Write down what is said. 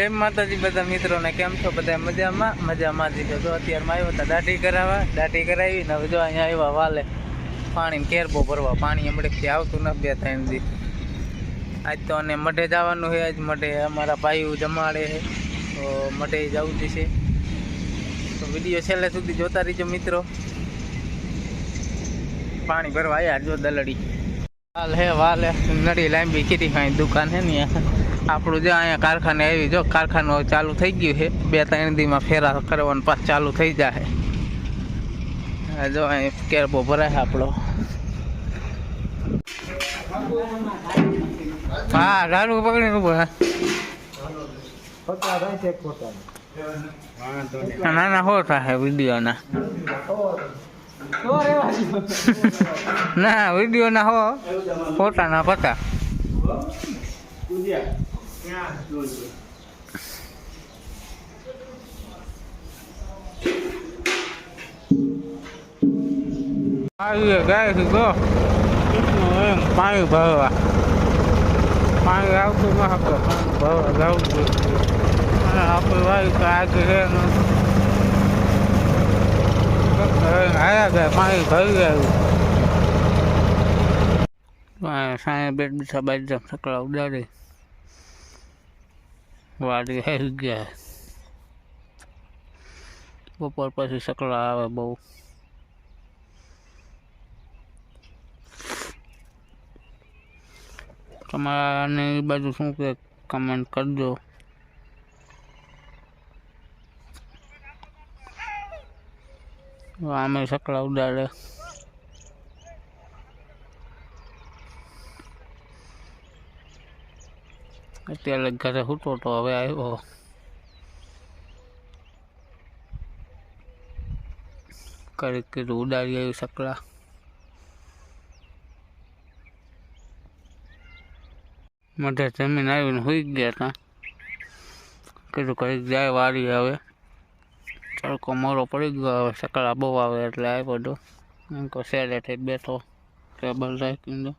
જય માતાજી બધા મિત્રોને, કેમ છો બધા? મજામાં? મજામાં જ. જો અત્યારમાં આવ્યો હતા દાઢી કરાવવા, દાઢી કરાવી, ને હવે જો અહીંયા આવ્યા વાલે પાણી કેરબો ભરવા. પાણી હમણાંથી આવતું ન બે ત્રણ દી. આજ તો અને મઢે જવાનું છે, આજ મઢે અમારા ભાઈઓ જમાડે છે. તો મઢે જવું જ છે. તો વીડિયો છેલ્લે સુધી જોતા રહીજો મિત્રો. પાણી ભરવા આવ્યા જો દલડી. વાલ વાલ નડી લાંબી કીધી ખાઈ દુકાન હે ને આપણું જો અહીંયા કારખાને આવી, જો કારખાનું ચાલુ થઈ ગયું છે. બે ત્રણ દીમાં ફેરા કરવાનું પાછ ચાલુ થઈ જાય જો અહીં કેરબો ભરાય આપણો. હા ગાડું પકડીને ઊભો ના ના હો થાય વિડીયોના. ના વિડીયોના હો ફોટાના પતા આવી ગાય છે ગો એમ પાણી ભરવા પાણી આવતું ન હતો ભરવા જવું જોઈએ અને આપણે વાયુ તો આગળ સકડા ઉડાડી. વાડી હેરી ગયા. બપોર પછી સકલા આવે બહુ. તમારાની બાજુ શું કે કમેન્ટ કરજો. આમે સકડા ઉડાડે. અત્યારે ઘરે સૂતો તો હવે આવ્યો. કરી કીધું ઉડાડી આવ્યું સકડા મધે જમીન આવીને સુઈ ગયા હતા કીધું કંઈક જાય વારી હવે. તડકો મોરો પડી ગયો હવે સકડા બહુ આવે એટલે આવ્યો બધું. કહો શેરેથી બેઠો. ટેબલ રાખીને.